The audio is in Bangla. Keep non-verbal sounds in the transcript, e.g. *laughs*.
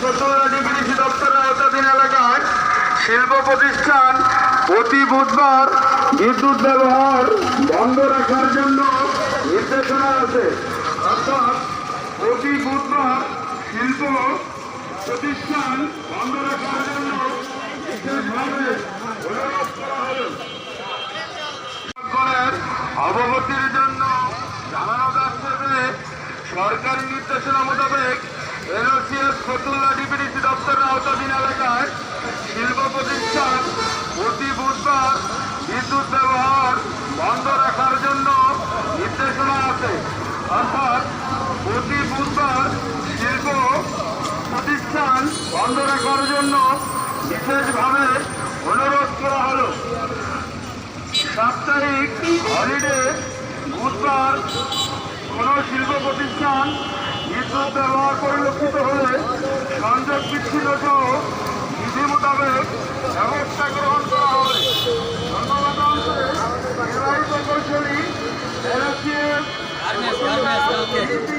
চতুর্রাজি কৃষি দপ্তরের আওতাধীন এলাকায় শিল্প প্রতিষ্ঠান প্রতি বুধবার বিদ্যুৎ ব্যবহার বন্ধ রাখার জন্য নির্দেশনা আছে। অর্থাৎ প্রতি বুধবার শিল্প প্রতিষ্ঠান বন্ধ রাখার জন্য বিশেষভাবে অবগতির জন্য জানানো যাচ্ছে যে সরকারি নির্দেশনা মোতাবেক এনওসিএস অর্থাৎ প্রতি বুধবার শিল্প প্রতিষ্ঠান বন্ধ রাখার জন্য বিশেষভাবে অনুরোধ করা হলো। সাপ্তাহিক হলিডে বুধবার কোন শিল্প প্রতিষ্ঠান বিদ্যুৎ ব্যবহার পরিলক্ষিত হলে সংযোগ বিধি মোতাবেক ব্যবস্থা Yeah. *laughs*